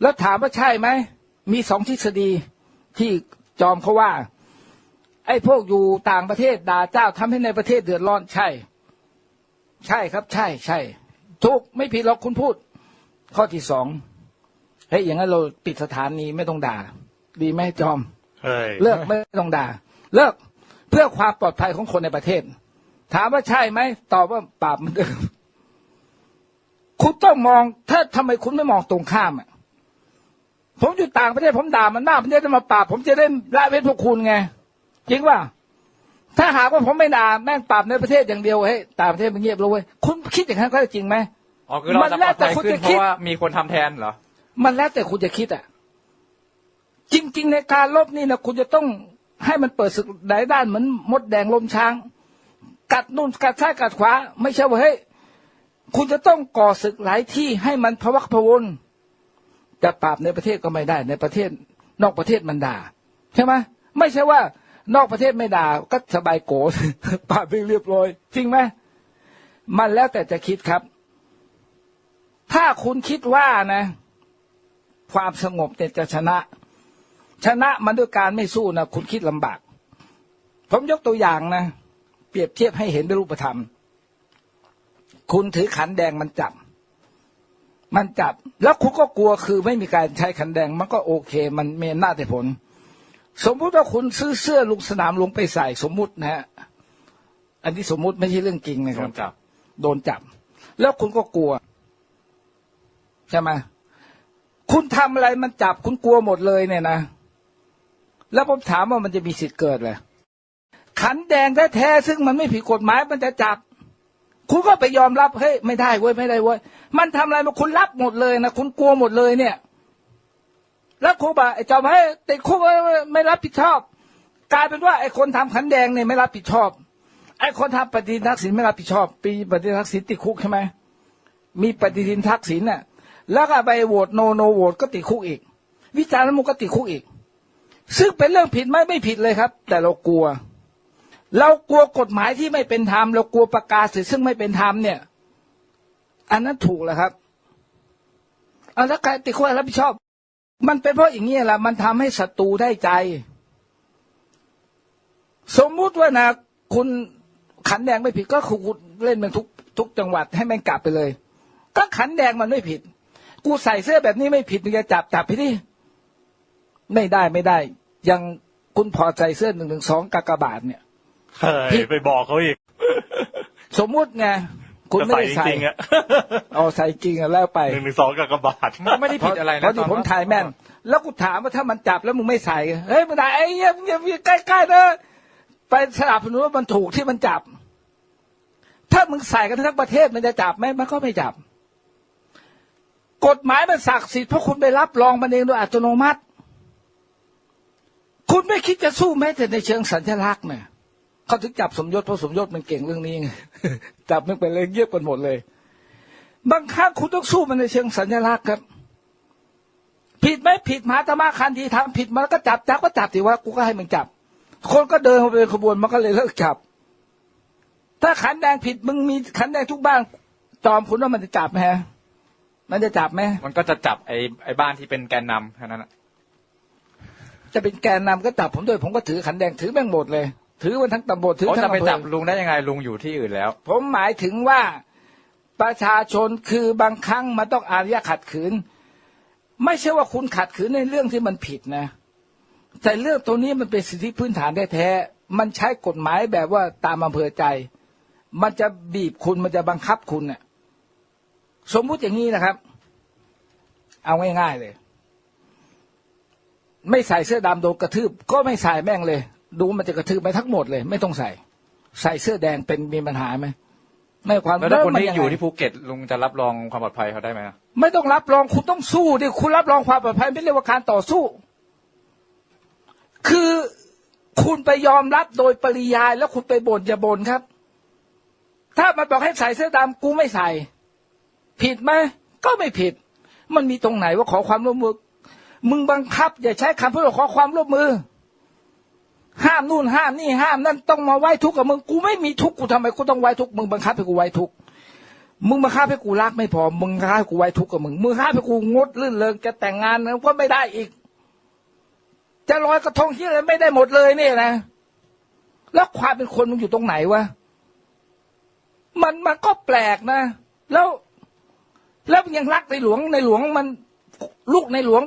แล้วถามว่าใช่ไหม มีสองทฤษฎีที่จอมเขาว่า ไอ้พวกอยู่ต่างประเทศด่าเจ้าทำให้ในประเทศเดือดร้อนใช่ ใช่ครับ ใช่ใช่ถูกไม่ผิดหรอกคุณพูด ข้อที่สองเฮ้ยอย่างนั้นเราปิดสถานีไม่ต้องด่า ดีไหมจอมเฮ้ยเลิกไม่ต้องด่า เลิกเพื่อความปลอดภัยของคนในประเทศ ถามว่าใช่ไหมตอบว่าปราบเหมันเดิมคุณต้องมอง ถ้าทำไมคุณไม่มองตรงข้ามอะ ผมอยู่ต่างประเทศผมด่ามันมากมันจะได้มาปราบผมจะได้ละเว้นพวกคุณไง จริงว่า ถ้าหากว่าผมไม่ด่าแม่งปราบในประเทศอย่างเดียวเฮ้ยต่างประเทศมันเงียบเลยเว้ยคุณคิดอย่างนั้นก็จริงไหมอ๋อคือเรามันจะแล้ปลวอดแต่ภัยคุณขึ้นจะเพคิดราะว่ามีคนทำแทนเหรอมันแล้วแต่คุณจะคิดอะ จริง ๆ ในการลบนี่นะคุณจะต้องให้มันเปิดศึกหลายด้านเหมือนมดแดงลมช้าง กัดนู่นกัดซ้ายกัดขวา ไม่ใช่ว่าเฮ้ยคุณจะต้องก่อศึกหลายที่ให้มันพะวักพะวน จะปราบในประเทศก็ไม่ได้ ในประเทศนอกประเทศมันด่าใช่ไหมไม่ใช่ว่านอกประเทศไม่ด่าก็สบายโกรธปราบเรียบร้อยจริงไหมมันแล้วแต่จะคิดครับ ถ้าคุณคิดว่านะ ความสงบเนี่ยจะชนะ ชนะมันด้วยการไม่สู้นะคุณคิดลำบาก ผมยกตัวอย่างนะ เปรียบเทียบให้เห็นเป็นรูปธรรม คุณถือขันแดงมันจับ มันจับ แล้วคุณก็กลัวคือไม่มีการใช้ขันแดง มันก็โอเค มันมีหน้าแต่ผล สมมุติว่าคุณซื้อเสื้อลุงสนามลงไปใส่สมมุตินะฮะอันนี้สมมุติไม่ใช่เรื่องจริงนะคโดรับนจับ โดนจับ แล้วคุณก็กลัวใช่ไหมคุณทำอะไรมันจับคุณกลัวหมดเลยเนี่ยนะแล้วผมถามว่ามันจะมีสิทธิ์เกิดเลยขันแดงแท้ๆซึ่งมันไม่ผิดกฎหมายมันจะจับ คุณก็ไปยอมรับเฮ้ยไม่ได้เว้ยไม่ได้เว้ยมันทำอะไรมาคุณรับหมดเลยนะคุณกลัวหมดเลยเนี่ย แล้วครูบอกไอ้จ้าให้ติดคุกไว้ไม่รับผิดชอบ กลายเป็นว่าไอ้คนทำขันแดงเนี่ยไม่รับผิดชอบ ไอ้คนทำปฏิทินทักษิณไม่รับผิดชอบ ปีปฏิทินทักษิณติดคุกใช่ไหมมีปฏิทินทักษิณน่ะ แล้วก็ไปโหวตโนโนโหวตก็ติดคุกอีก วิจารณ์มุกก็ติดคุกอีก ซึ่งเป็นเรื่องผิดไหมไม่ผิดเลยครับ แต่เรากลัว เรากลัวกฎหมายที่ไม่เป็นธรรมเรากลัวประกาศสิทธิ์ซึ่งไม่เป็นธรรมเนี่ย อันนั้นถูกแล้วครับเอาแล้วใครติดคุกรับผิดชอบ มันเป็นเพราะอย่างนี้แหละมันทำให้ศัตรูได้ใจ สมมุติว่านะคุณขันแดงไม่ผิดก็คุณเล่นมันทุกทุกจังหวัดให้ม่งกลับไปเลย ก็ขันแดงมันไม่ผิด กูใส่เสื้อแบบนี้ไม่ผิดมึงจะจับจับไปดิไม่ได้ไม่ได้ ยังคุณพอใจเสื้อหนึ่งหนึ่งสองกากบาทเนี่ย เฮ้ยไปบอกเขาอีก สมมุติไงคุณไม่ได้จะใส่จริงๆอะเอาใส่จริงอะแล้วไปหนึ่งหนึ่งสองกับกระบาดมันไม่ได้ผิดอะไรเพนะราะที่ตอนผมถ่ายแม่น แล้วกูถามว่าถ้ามันจับแล้วมึงไม่ใส่เฮ้ยมันได้ไอ้เหี้ยมึงอย่าอย่าใกล้ๆนะไปสนับสนุนว่ามันถูกที่มันจับ ถ้ามึงใส่กันทั้งประเทศมันจะจับไหมมันก็ไม่จับ กฎหมายมันศักดิ์สิทธิ์เพราะคุณไปรับรองมันเองโดยอัตโนมัติ คุณไม่คิดจะสู้แม้แต่ในเชิงสัญลักษณ์เนี่ย เขาถึงจับสมยศเพราะสมยศมันเก่งเรื่องนี้ไงจับมันไปเลยเยียบกันหมดเลย บางครั้งคุณต้องสู้มันในเชิงสัญลักษณ์ครับ ผิดไหมผิดมหาธรรมะคันทีทำผิดมันก็จับจับก็จับสิว่ากูก็ให้มึงจับ คนก็เดินมาเป็นขบวนมันก็เลยเลิกจับ ถ้าขันแดงผิดมึงมีขันแดงทุกบ้านจอมคุณว่ามันจะจับไหมฮะมันจะจับไหมมันก็จะจับไอ้ไอ้บ้านที่เป็นแกนนำแค่นั้นอะจะเป็นแกนนำก็จับผมด้วย ผมก็ถือขันแดงถือแม่งหมดเลย ถือมันทั้งตำบลถือเขาทั้งจะไปอำเภจับอลุงได้ยังไงลุงอยู่ที่อื่นแล้ว ผมหมายถึงว่าประชาชนคือบางครั้งมันต้องอารยะขัดขืน ไม่ใช่ว่าคุณขัดขืนในเรื่องที่มันผิดนะ แต่เรื่องตัวนี้มันเป็นสิทธิพื้นฐานแท้ๆมันใช้กฎหมายแบบว่าตามอำเภอใจ มันจะบีบคุณมันจะบังคับคุณเนี่ยสมมุติอย่างนี้นะครับ เอาง่ายๆเลย ไม่ใส่เสื้อดำโดนกระทืบ ก็ไม่ใส่แม่งเลย ดูมันจะกระทืบไปทั้งหมดเลย ไม่ต้องใส่ ใส่เสื้อแดงเป็นมีปัญหาไหมไม่ความแล้วถ้าคนมัที่งไงอยู่ที่ภูเก็ตลุงจะรับรองความปลอดภัยเขาได้ไหมอะไม่ต้องรับรองคุณต้องสู้ดิคุณรับรองความปลอดภัยไม่เรียกว่าการต่อสู้ คือคุณไปยอมรับโดยปริยาย แล้วคุณไปบ่นอย่าบ่นครับ ถ้ามันบอกให้ใส่เสื้อดำกูไม่ใส่ ผิดไหมก็ไม่ผิด มันมีตรงไหนว่าขอความร่วมมือ มึงบังคับ อย่าใช้คำพูดว่าขอความร่วมมือ ห้ามนู่นห้ามนี่ห้ามนั่นต้องมาไว้ทุกข์กับมึงกูไม่มีทุกข์กูทำไมกูต้องไว้ทุกข์มึงบังคับให้กูไว้ทุกข์มึงมาฆ่าให้กูรักไม่พอมึงฆ่าให้กูไว้ทุกข์กับมึงมึงฆ่าให้กูงดลื่นเริงจะแต่งงานนะก็ไม่ได้อีก จะลอยกระทงที่อะไรไม่ได้หมดเลยเนี่ยนะ แล้วความเป็นคนมึงอยู่ตรงไหนวะมันมันก็แปลกนะ แล้ว แล้วยังรักในหลวงในหลวงมันลูกในหลวง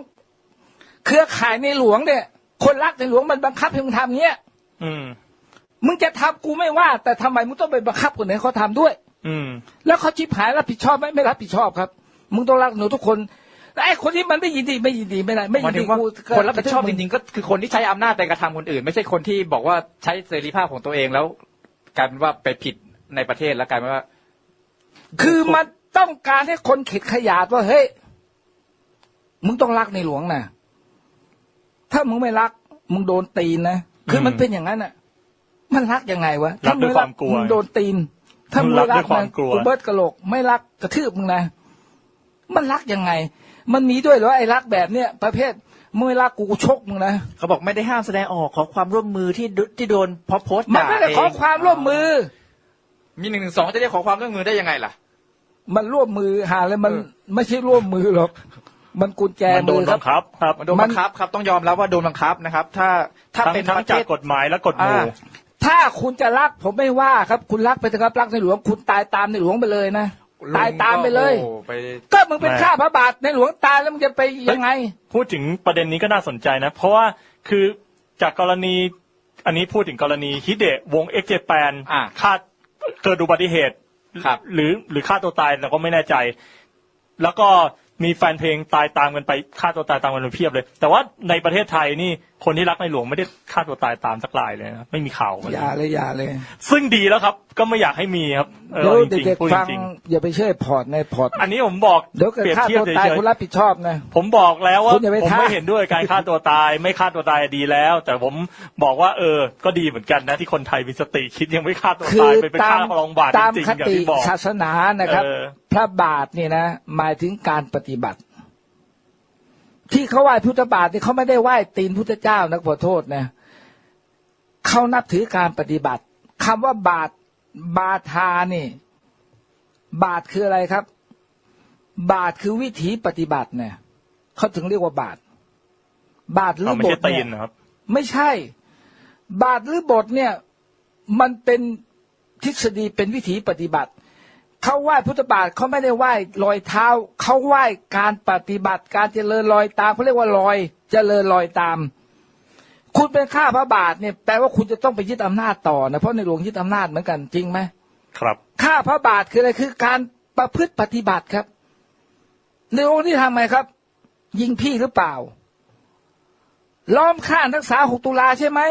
เครือข่ายในหลวงเนี่ย คนรักในหลวงมันบังคับให้มึงทำเงี้ยอืม มึงจะทำกูไม่ว่า แต่ทำไมมึงต้องไปบังคับคนไหนเขาทำด้วย อืม แล้วเขาชิบหายรับผิดชอบไหมไม่รับผิดชอบครับ มึงต้องรักหนูทุกคนแต่ไอ้คนที่มันไม่ยินดีไม่ยินดีไม่ได้ไม่หยิมายนถึดีงว่ากูคนรับผิดชอบจริงๆก็คือคนที่ใช้อำนาจไปกระทำคนอื่น ไม่ใช่คนที่บอกว่าใช้เสรีภาพของตัวเองแล้วกลายเป็นว่าไปผิดในประเทศแล้วกลายเป็นว่า คือมันต้องการให้คนเข็ดขยาดว่าเฮ้ยมึงต้องรักในหลวงนะ ถ้ามึงไม่รัก มึงโดนตีนนะคือมันอืมเป็นอย่างนั้นอะ มันรักยังไงวะรักด้วยความกลัวมึงโดนตีน ถ้ามึงรัไม่กรัด้วยความนะกลัวกูเบิร์ดกระโหลกไม่รักกระทืบมึงนะมันรักยังไง มันมีด้วยเหรอไอ้รักแบบเนี้ยประเภทมึงไม่รักกูกูชกมึงนะเขาบอกไม่ได้ห้ามแสดงออกขอความร่วมมือที่โดที่โดนพอโพสต์มันด่าไม่ได้เองขอความร่วมมือ มีหนึ่งหนึ่งสองจะได้ขอความร่วมมือได้ยังไงล่ะ มันร่วมมือหาเลยมันเออไม่ใช่ร่วมมือหรอก มันกุญแจมันโดมืนอครับับงคับครับมันโดนบังคับครับต้องยอมรับว่าโดนบังคับนะครับ ถ้าถ้าทั้งเป็นทั้ปงระเทจากศกฎหมายและกฎหมู่อ่าถ้าคุณจะรักผมไม่ว่าครับ คุณรักไปเถอะครับรักในหลวงคุณตายตามในหลวงไปเลยนะลุงตายตามไปเลย ก็โอ้ไปก็มึงเป็นไม่ข้าพระบาทในหลวงตายแล้วมึงจะไปยังไง พูดถึงประเด็นนี้ก็น่าสนใจนะ เพราะว่าคือจากกรณีอันนี้พูดถึงกรณีฮิเดะวงเอ็กเจแปนอ่าฆ่าเกิดอุบัติเหตุครับหรือหรือฆ่าตัวตายเราก็ไม่แน่ใจ แล้วก็ มีแฟนเพลงตายตามกันไปฆ่าตัวตายตามกันเป็นเพียบเลย แต่ว่าในประเทศไทยนี่ คนที่รักในหลวงไม่ได้ฆ่าตัวตายตามสักรายเลยนะไม่มีข่าวมาเลอย่ายเลยอย่าเลยซึ่งดีแล้วครับ ก็ไม่อยากให้มีครับเออเดี๋ยวจริงเด็กๆพูดๆฟังจริงอย่าไปเชื่อพอร์ตในพอร์ตๆอันนี้ผมบอกเดี๋ยวเกิดเปรียบฆ่าเทียบตัวเฉตายยคุณรับผิดชอบนะๆผมบอกแล้วว่าคุณอย่าไปผมท้า ไม่เห็นด้วยการฆ่าตัวตาย ไม่ฆ่าตัวตายดีแล้ว แต่ผมบอกว่าเออ ก็ดีเหมือนกันนะที่คนไทยมีสติคิดยังไม่ฆ่าตัวคืตาอยไปไปตาฆ่ามรองบาทตามจริงคๆอย่างติที่บอก ศาสนานะครับ เออ พระบาทนี่นะ หมายถึงการปฏิบัติ ที่เขาไหว้พุทธบาทนี่เขาไม่ได้ไหว้ตีนพุทธเจ้านะขอโทษนะเขานับถือการปฏิบัติคำว่าบาทบาทานี่ บาทคืออะไรครับ บาทคือวิถีปฏิบัติเนี่ยเขาถึงเรียกว่าบาท บาทหรือเอาไม่บใช่ทตีเนี่นยนะครับไม่ใช่ บาทหรือบทเนี่ย มันเป็นทฤษฎีเป็นวิถีปฏิบัติ เขาไหว้พุทธบาทเขาไม่ได้ไหว้รอยเท้าเขาไหว้การปฏิบัติการเจริญรอยตามเขาเรียกว่ารอยเจริญรอยตาม คุณเป็นข้าพระบาทเนี่ยแปลว่าคุณจะต้องไปยึดอำนาจต่อนะเพราะในหลวงยึดอำนาจเหมือนกันจริงไหมครับ ข้าพระบาทคืออะไรคือการประพฤติปฏิบัติครับในหลวงที่ทำไงครับ ยิงพี่หรือเปล่า ล้อมฆ่านักศึกษาหกตุลาใช่ไหม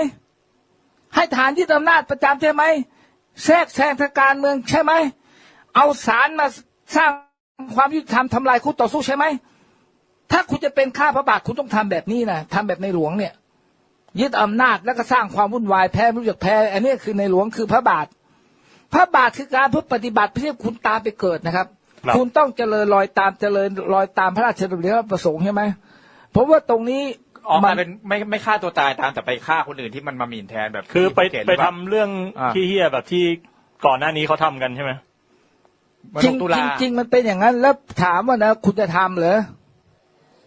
ให้ฐานยึดอำนาจประจำใช่ไหมแทรกแซงทางการเมืองใช่ไหม เอาสารมาสร้างความยุติธรรมทำลายคู่ต่อสู้ใช่ไหม ถ้าคุณจะเป็นข้าพระบาทคุณต้องทำแบบนี้นะทำแบบในหลวงเนี่ย ยึดอำนาจแล้วก็สร้างความวุ่นวายแพ้ไม่รู้จักแพ้ อันนี้คือในหลวงคือพระบาท พระบาทคือการเพื่อปฏิบัติเพื่อให้คุณตามไปเกิดนะครับครับ คุณต้องเจริญรอยตามเจริญรอยตามพระราชดำริพระประสงค์ใช่ไหมผมว่าตรงนี้ออกมัมานเป็นไม่ไม่ฆ่าตัวตายตามแต่ไปฆ่าคนอื่นที่มันมาหมิ่นแทนแบบ คือไปที่เห็นไปหรือเปทำล่าเรื่องอ่าที่เฮี้ยแบบที่ก่อนหน้านี้เขาทำกันใช่ไหมเหมือน จริหงกตุลาจริงจริงมันเป็นอย่างนั้น แล้วถามว่านะคุณจะทำเหรอ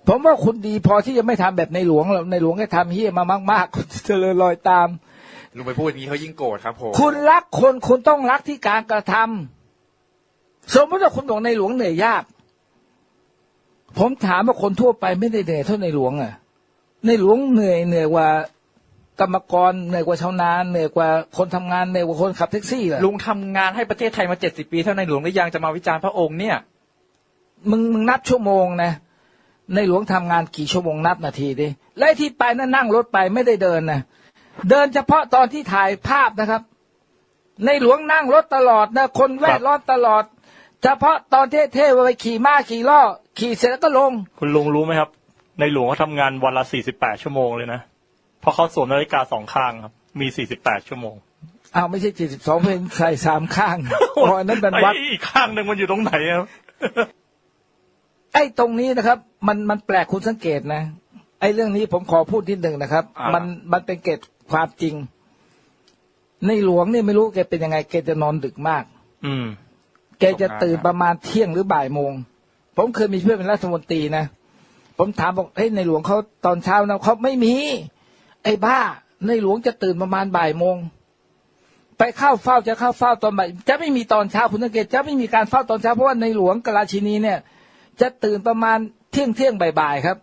ผมว่าคุณดีพอที่จะไม่ทำแบบในหลวงหรอกในหลวงก็ทำเฮี้ยมามากๆคุณเจริญรอยตามลุงไปพูดอย่างนี้เขายิ่งโกรธครับผมคุณรักคนคุณต้องรักที่การกระทำสมมติว่าคุณบอกในหลวงเหนื่อยยาก ผมถามว่าคนทั่วไปไม่ได้เหนื่อยเท่าในหลวงอะ ในหลวงเหนื่อยเหนื่อยกว่า กรรมกรเหนื่อยกว่าชาวนาเหนื่อยกว่าคนทำงานเหนื่อยกว่าคนขับแท็กซี่เหรอลุงทำงานให้ประเทศไทยมาเจ็ดสิบปีเท่าในหลวงหรือยังจะมาวิจารณ์พระองค์เนี่ย มึงมึงนับชั่วโมงนะ ในหลวงทำงานกี่ชั่วโมงนับนาทีดิและไอ้ที่ไปนั่นนั่งรถไปไม่ได้เดินนะเดินเฉพาะตอนที่ถ่ายภาพนะครับ ในหลวงนั่งรถตลอดนะคนแวดล้อมตลอด เฉพาะตอนเท่ๆไปขี่ม้าขี่ล้อขี่เสร็จแล้วก็ลง คุณลุงรู้ไหมครับ ในหลวงเขาทำงานวันละ48ชั่วโมงเลยนะ เพราะเขาสวมนาฬิกาสองข้างครับ มี48ชั่วโมง อ้าวไม่ใช่เจ็ดสิบสองเพนใส่สามข้างอ๋ออันนั้นเป็นวัดไอ้อีกข้างหนึ่งมันอยู่ตรงไหนครับไอ้ตรงนี้นะครับ มันมันแปลกคุณสังเกตนะไอ้เรื่องนี้ผมขอพูดนิดหนึ่งนะครับอ่ามัมันมันเป็นเกตความจริง ในหลวงเนี่ยไม่รู้แกเป็นยังไงแกจะนอนดึกมาก อืมแกจะตื่นประมาณเที่ยงหรือบ่ายโมง ผมเคยมีเพื่อนเป็นรัฐมนตรีนะ ผมถามบอกเฮ้ยในหลวงเขาตอนเช้านะเขาไม่มี ไอ้บ้า ในหลวงจะตื่นประมาณบ่ายโมง ไปเข้าเฝ้าจะเข้าเฝ้าตอนบ่ายจะไม่มีตอนเช้าคุณสังเกตจะไม่มีการเฝ้าตอนเช้าเพราะว่าในหลวงกบราชินีเนี่ย จะตื่นประมาณเที่ยงเที่ยงบ่ายๆครับ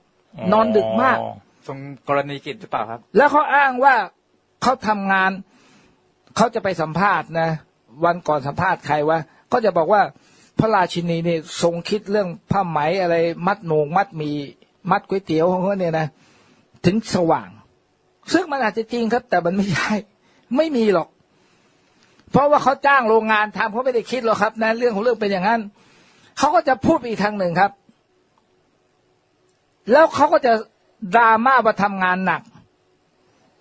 นอนดึกมากทรงกรณีกิจหรือเปล่าครับ แล้วเขาอ้างว่าเขาทำงานเขาจะไปสัมภาษณ์นะ วันก่อนสัมภาษณ์ใครวะก็จะบอกว่าพระราชินีเนี่ยทรงคิดเรื่องผ้าไหมอะไร มัดโหนงมัดหมีมัดก๋วยเตี๋ยวของเขาเนี่ยนะ ถึงสว่าง ซึ่งมันอาจจะจริงครับ แต่มันไม่ใช่ไม่มีหรอก เพราะว่าเขาจ้างโรงงานทำเขาไม่ได้คิดหรอกครับนะเรื่องของเรื่องเป็นอย่างนั้นเขาก็จะพูดอีกทางหนึ่งครับ แล้วเขาก็จะดราม่าว่าทำงานหนัก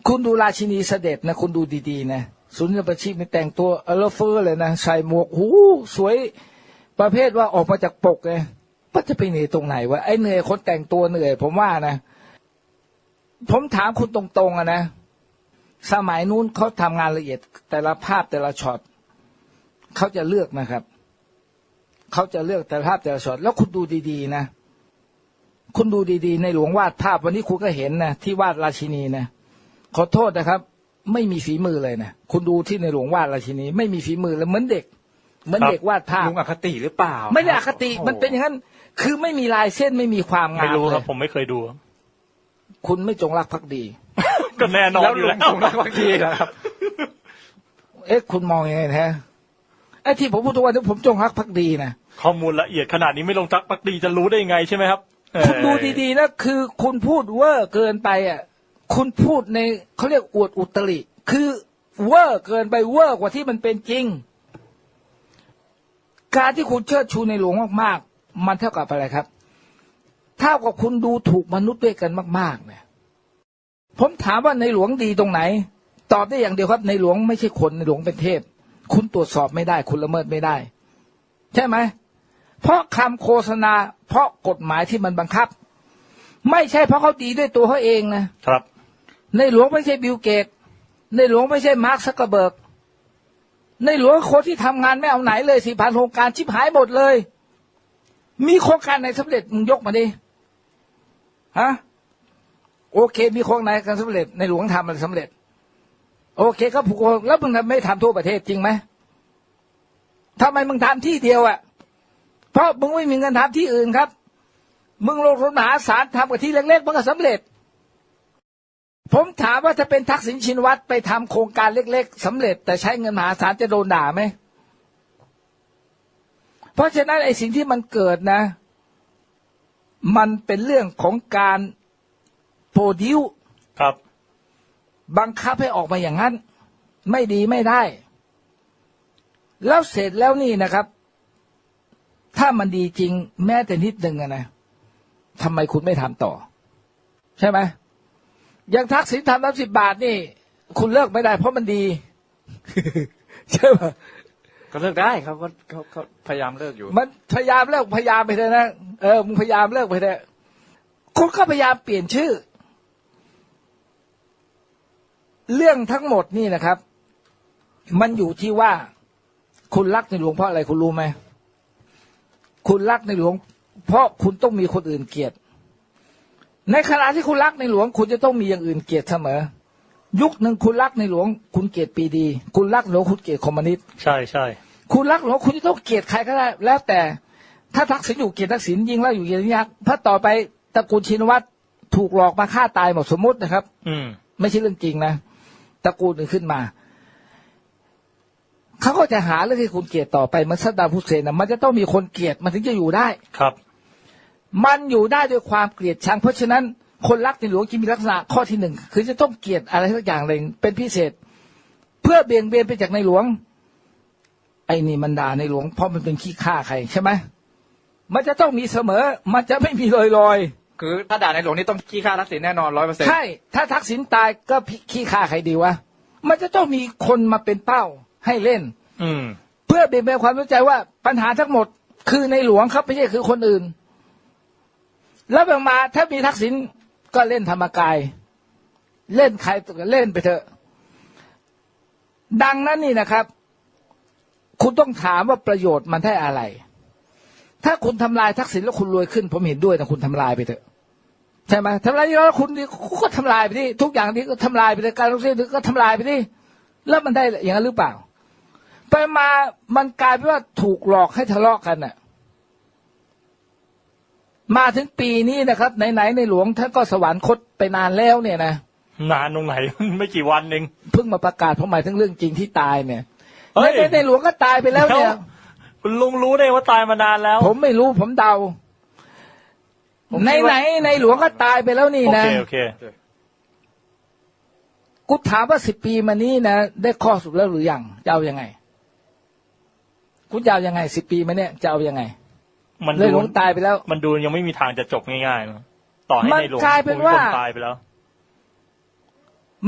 คุณดูราชินีเสด็จนะ คุณดูดีๆนะสุนทรประชิตนี่แต่งตัวเอลเฟอร์เลยนะใส่หมวกหูสวยประเภทว่าออกมาจากปกเลยว่าจะไปเหนื่อยตรงไหนวะไอ้เหนื่อยคนแต่งตัวเหนื่อย ผมว่านะ ผมถามคุณตรงๆอะนะ สมัยนู้นเขาทำงานละเอียด แต่ละภาพแต่ละช็อตเขาจะเลือกนะครับเขาจะเลือกแต่ละภาพแต่ละช็อตแล้วคุณดูดีๆนะ คุณดูดีๆ ในหลวงวาดภาพวันนี้คุณก็เห็นนะที่วาดราชินีนะขอโทษนะครับ ไม่มีฝีมือเลยนะคุณดูที่ในหลวงวาดราชินี ไม่มีฝีมือเลยเหมือนเด็กเหมือนครับเด็กวาดภาพลุงอคติหรือเปล่า ไม่ได้อคติโอ้โหมันเป็นอย่างนั้น คือไม่มีลายเส้นไม่มีความงามไม่รู้เลครับยผมไม่เคยดู ครับคุณไม่จงรักภักดี ก็แน่นอนแล้วอยู่ลุแล้งวทรงรักบางทีนะครับ เอ๊ะคุณมองยังไงนะไอ้ที่ผมพูดทุกวันนี้ผมจงรักภักดีนะข้อมูลละเอียดขนาดนี้ไม่ลงจักปักดีจะรู้ได้ยังไงใช่ไหมครับเอ่อคุณดูดีๆนะคือคุณพูดเวอร์เกินไปอะ คุณพูดในเขาเรียกอวดอุตริ คือเวอร์เกินไปเวอร์กว่าที่มันเป็นจริง การที่คุณเชิดชูในหลวงมากๆ มันเท่ากับอะไรครับ เท่ากับคุณดูถูกมนุษย์ด้วยกันมาก ๆ เนี่ย ผมถามว่าในหลวงดีตรงไหน ตอบได้อย่างเดียวครับ ในหลวงไม่ใช่คนในหลวงเป็นเทพ คุณตรวจสอบไม่ได้ คุณละเมิดไม่ได้ ใช่ไหม เพราะคำโฆษณา เพราะกฎหมายที่มันบังคับ ไม่ใช่เพราะเขาดีด้วยตัวเขาเองนะครับ ในหลวงไม่ใช่บิลเกต ในหลวงไม่ใช่มาร์คซักเกอร์เบิร์กในหลวงคนที่ทำงานไม่เอาไหนเลยสี่พันโครงการชิบหายหมดเลย มีโครงการไหนสำเร็จมึงยกมาดิ ฮะโอเค มีโครงไหนการสำเร็จในหลวงทำอะไรสำเร็จ โอเคก็ผูกโครงแล้วมึงทำไม่ทำทั่วประเทศจริงไหมทำไมมึงทำที่เดียวอะ่ะ เพราะมึงไม่มีเงินทำที่อื่นครับ มึงลงทุนมหาศาลทำกับที่เล็กๆมันก็สำเร็จ ผมถามว่าถ้าเป็นทักษิณชินวัตรไปทำโครงการเล็กๆสำเร็จ แต่ใช้เงินมหาศาลจะโดนด่าไหม เพราะฉะนั้นไอ้สิ่งที่มันเกิดนะ มันเป็นเรื่องของการโปรดิวครับ บังคับให้ออกมาอย่างนั้น ไม่ดีไม่ได้ แล้วเสร็จแล้วนี่นะครับ ถ้ามันดีจริง แม้แต่นิดหนึ่งอะนะทำไมคุณไม่ทำต่อ ใช่ไหมอย่างทักษิณทำน้ำสิบบาทนี่ คุณเลิกไม่ได้เพราะมันดี ใช่ไหม ก็เลิกได้เขาก็เขาเขาพยายามเลิกอยู่ มันพยายามเลิกพยายามไปเถอะนะเออมึงพยายามเลิกไปเถอะคุณก็พยายามเปลี่ยนชื่อ เรื่องทั้งหมดนี่นะครับ มันอยู่ที่ว่า คุณรักในหลวงเพราะอะไรคุณรู้ไหมคุณรักในหลวง เพราะคุณต้องมีคนอื่นเกลียด ในขณะที่คุณรักในหลวง คุณจะต้องมีอย่างอื่นเกลียดเสมอ ยุคหนึ่งคุณรักในหลวง คุณเกลียดปรีดี คุณรักหลวงคุณเกลียดคอมมิวนิสต์ใช่ใช่คุณรักหลวงคุณจะต้องเกลียดใครก็ได้ แล้วแต่ถ้าทักษิณอยู่เกลียดทักษิณยิงแล้วอยู่เกลียดยักษ์ถ้าต่อไปตระกูลชินวัตรถูกหลอกมาฆ่าตายหมดสมมตินะครับ อืมไม่ใช่เรื่องจริงนะตระกูลอื่นขึ้นมาเขาก็จะหาเรื่องที่คุณเกลียดต่อไปเหมันซัดดามฮุสเซนนะมันจะต้องมีคนเกลียดมันถึงจะอยู่ได้ครับ มันอยู่ได้ด้วยความเกลียดชังเพราะฉะนั้น คนรักในหลวงจึงมีลักษณะข้อที่หนึ่งคือจะต้องเกลียดอะไรสักอย่างหนึ่งเป็นพิเศษ เพื่อเบี่ยงเบนไปจากในหลวง ไอ้นี่มันด่าในหลวง เพราะมันเป็นขี้ข้าใครใช่ไหมมันจะต้องมีเสมอ มันจะไม่มีลอยลอยคือถ้าด่าในหลวงนี่ต้องขี้ข้าทักษิณแน่นอนร้อยเปอร์เซ็นๆต์ใช่ถ้าทักษิณตายก็ขี้ข้าใครดีวะมันจะต้องมีคนมาเป็นเป้าให้เล่น อืม เพื่อเบี่ยงเบนความสนใจว่าปัญหาทั้งหมดคือในหลวงครับไม่ใช่คือคนอื่น แล้วบางมาถ้ามีทักษิณ ก็เล่นธรรมกาย เล่นใครเล่นไปเถอะ ดังนั้นนี่นะครับ คุณต้องถามว่าประโยชน์มันได้อะไร ถ้าคุณทำลายทักษิณแล้วคุณรวยขึ้น ผมเห็นด้วยนะคุณทำลายไปเถอะใช่ไหมทำลายแล้วคุณก็ทำลายไปที่ทุกอย่างนี้ก็ทำลายไปเลยการลงทุนก็ทำลายไปที่แล้วมันได้อย่างนั้นหรือเปล่า ไปมามันกลายเป็นว่าถูกหลอกให้ทะเลาะกันน่ะ มาถึงปีนี้นะครับไหนๆในหลวงท่านก็สวรรคตไปนานแล้วเนี่ยนะนานตรงไหน ไม่กี่วันเองเพิ่งมาประกาศเพราะหมายถึงเรื่องจริงที่ตายเนี่ยเฮ้ยในในหลวงก็ตายไปแล้วเนี่ยคุณลุงรู้ได้ว่าตายมานานแล้ว ผมไม่รู้ผมเดาผมในคิดไหนว่าในหลวงก็ตายไปแล้วนี่โอนะเคโอเคกูถามว่าสิบปีมานี้นะได้ข้อสรุปแล้วหรือยังจะเอายังไง คุณจะเอายังไงสิบปีมาเนี่ยจะเอายังไง มันในดูหลวงตายไปแล้ว มันดูยังไม่มีทางจะจบง่ายๆนะต่อให้มันในหลวงกลายเป็นว่าภูมิพลตายไปแล้ว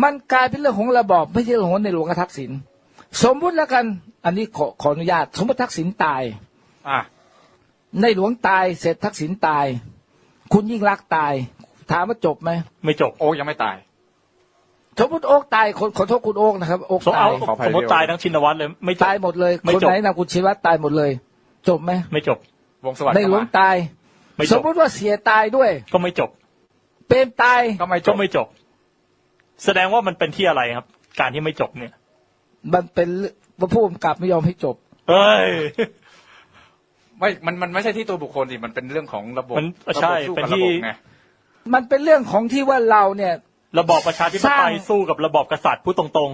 มันกลายเป็นเรื่องของระบอบไม่ใช่เรื่องของในหลวงกับทักษิณสมมุติแล้วกัน อันนี้ขอขออนุญาต สมมติทักษิณตาย อะ ในหลวงตายเสร็จทักษิณตาย คุณยิ่งรักษณ์ตาย ถามว่าจบไหมไม่จบโอ้ยังไม่ตาย สมมติโอ๊กตายคนขอโทษคุณโอ๊กนะครับโอ๊กสมตาเอายขออภัยสมมติตายทั้งชินวัตรเลย ไม่จบตายหมดเลยไม่คนจบไหนนะคุณชีวัตรตายหมดเลย จบไหมไม่จบ วงสวัสดิ์ในหลวงเข้ามาตาย ไม่สจมบมติว่าเสียตายด้วย ก็ไม่จบเปรมตาย ก็ไม่จก็บไม่จบ แสดงว่ามันเป็นที่อะไรครับ การที่ไม่จบเนี่ย มันเป็นพระผู้กำกับไม่ยอมให้จบ เอ้ย ไม่ มันมันไม่ใช่ที่ตัวบุคคลสิมันเป็นเรื่องของระบบมันใช่ระบบสู้เป็นกับที่ ระบบไง มันเป็นเรื่องของที่ว่าเราเนี่ย ระบอบประชาธิปสร้าไตงยสู้กับระบอบกษัตริย์พูดตรง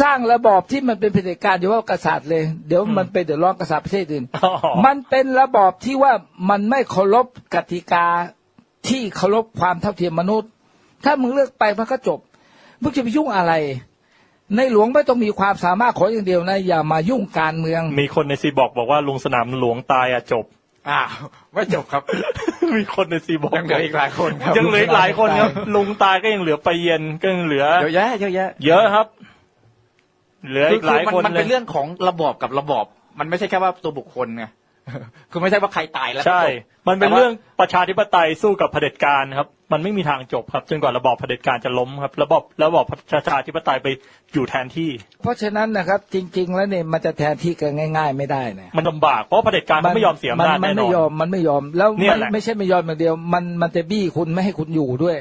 สร้างระบอบที่มันเป็นเผด็จการเดี๋ยวว่ากษัตริย์เลย เดี๋ยวมันไปเดือดร้อนกษัตริย์ประเทศอื่นๆอ๋อมันเป็นระบอบที่ว่ามันไม่เคารพกติกาที่เคารพความเท่าเทียมมนุษย์ ถ้ามึงเลือกไปมันก็จบมึงจะไปยุ่งอะไร ในหลวงไม่ต้องมีความสามารถขออย่างเดียวนะ อย่ามายุ่งการเมือง มีคนในซีบอกบอกว่าลุงสนามหลวงตายอะจบอ้าวไม่จบครับ มีคนในซีบอกยังเหลืออีกหลายคนครับยังเหลืออีกหลายคนครับลุงตายก็ยังเหลือไปเย็นก็ยังเหลือเยอะแยะเยอะแยะเยอะครับ เหลืออีกหลายมัคนมันเลเป็ยนเรื่องของระบอบกับระบอบ มันไม่ใช่แค่ว่าตัวบุคคลไง คือไม่ใช่ว่าใครตายแล้วใช่ จบ มันเป็นแต่ว่า เรื่องประชาธิปไตยสู้กับเผด็จการครับ มันไม่มีทางจบครับจนกว่าระบอบเผด็จการจะล้มครับ ระบอบระบอบประชาธิปไตยไปอยู่แทนที่ เพราะฉะนั้นนะครับ จริง ๆ แล้วเนี่ยมันจะแทนที่กันง่าย ๆ ไม่ได้นะมันลำบากเพราะเผด็จการมันไม่ยอมเสียอำนาจมัแน่นไม่อนยอมมันไม่ยอมแล้วเนี่ยไม่แหละ ไม่ใช่ไม่ยอมอย่างเดียว มันมันจะบี้คุณไม่ให้คุณอยู่ด้วย